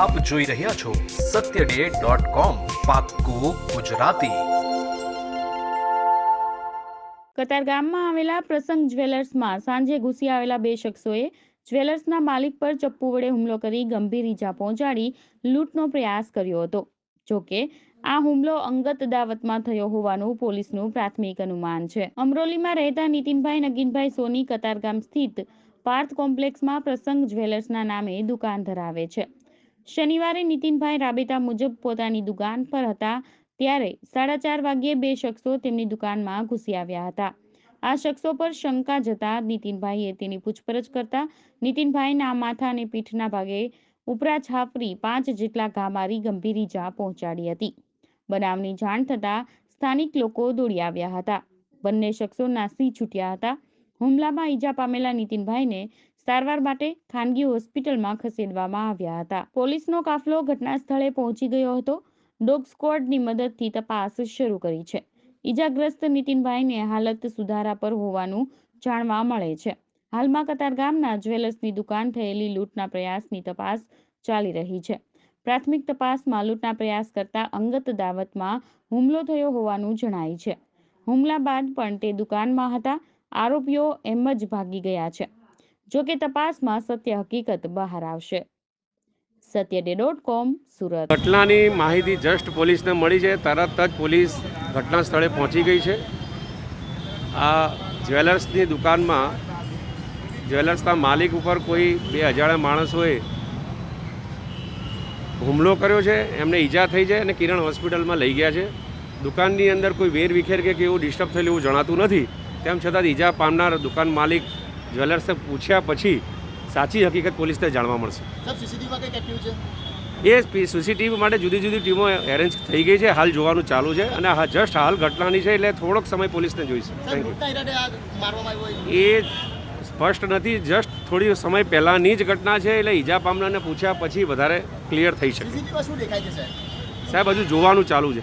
આપ જોઈ રહ્યા છો સત્ય ડે ડોટ કોમ પાક્કું આવેલા પ્રસંગ જ્વેલર્સમાં સાંજે ઘૂસી આવેલા બે શખ્સોએ જ્વેલર્સના માલિક પર ચપ્પુ વડે હુમલો કરી ગંભીર ઈજા પહોંચાડી લૂંટનો પ્રયાસ કર્યો હતો. જોકે, આ હુમલો અંગત દાવતમાં થયો હોવાનું પોલીસનું પ્રાથમિક અનુમાન છે. અમરોલીમાં રહેતા નીતિનભાઈ નગીનભાઈ સોની કતારગામ સ્થિત પાર્થ કોમ્પ્લેક્સમાં પ્રસંગ જ્વેલર્સના નામે દુકાન ધરાવે છે. શનિવારે નીતિનભાઈ રાબેતા મુજબ પોતાની દુકાન પર હતા. ત્યારે સાડા ચાર વાગ્યે બે શખ્સો તેમની દુકાનમાં ઘૂસી આવ્યા હતા. આ શખ્સો પર શંકા જતા નીતિનભાઈએ તેની પૂછપરછ કરતા નીતિનભાઈના માથા અને પીઠના ભાગે ઉપરા છાપરી પાંચ જેટલા ઘા મારી ગંભીર ઈજા પહોંચાડી હતી. બનાવની જાણ થતાં સ્થાનિક લોકો દોડી આવ્યા હતા. બંને શખ્સો નાસી છૂટ્યા હતા. હુમલામાં ઈજા પામેલા નીતિનભાઈને સારવાર માટે ખાનગી હોસ્પિટલમાં ખસેડવામાં આવ્યા હતા. પોલીસનો કાફલો ઘટના સ્થળે પહોંચી ગયો હતો. ડોગ સ્ક્વોડની મદદથી તપાસ શરૂ કરી છે. ઈજાગ્રસ્ત નીતિનભાઈને હાલત સુધારા પર હોવાનું જાણવા મળે છે. હાલમાં કતારગામના જ્વેલર્સની દુકાન થયેલી લૂંટના પ્રયાસની તપાસ ચાલી રહી છે. પ્રાથમિક તપાસમાં લૂંટના પ્રયાસ કરતા અંગત દાવતમાં હુમલો થયો હોવાનું જણાય છે. હુમલા બાદ પણ તે દુકાનમાં હતા. આરોપીઓ એમ જ ભાગી ગયા છે. જો કે તપાસમાં સત્ય હકીકત બહાર આવશે. સત્ય ડે ડોટ કોમ, સુરત. ઘટનાની માહિતી જસ્ટ પોલીસને મળી છે. તરત જ પોલીસ ઘટના સ્થળે પહોંચી ગઈ છે. આ જ્વેલર્સની દુકાનમાં, જ્વેલર્સના માલિક ઉપર કોઈ બે અજાણ્યા માણસોએ હુમલો કર્યો છે. એમને ઈજા થઈ છે અને કિરણ હોસ્પિટલમાં લઈ ગયા છે. દુકાનની અંદર કોઈ વેર વિખેર કે એવું ડિસ્ટર્બ થયેલું એવું જણાતું નથી. તેમ છતાં ઈજા પામનાર દુકાન માલિક જ્વેલર્સને પૂછ્યા પછી સાચી હકીકત પોલીસને જાણવા મળશે. એ સીસીટીવી માટે જુદી જુદી ટીમો એરેન્જ થઈ ગઈ છે હાલ જોવાનું ચાલુ છે અને હા જસ્ટ હાલ ઘટનાની છે એટલે થોડોક સમય પોલીસને જોઈશે. એ સ્પષ્ટ નથી જસ્ટ થોડી સમય પહેલાંની જ ઘટના છે એટલે ઈજા પામનારને પૂછ્યા પછી વધારે ક્લિયર થઈ શકે. સાહેબ હજુ જોવાનું ચાલુ છે.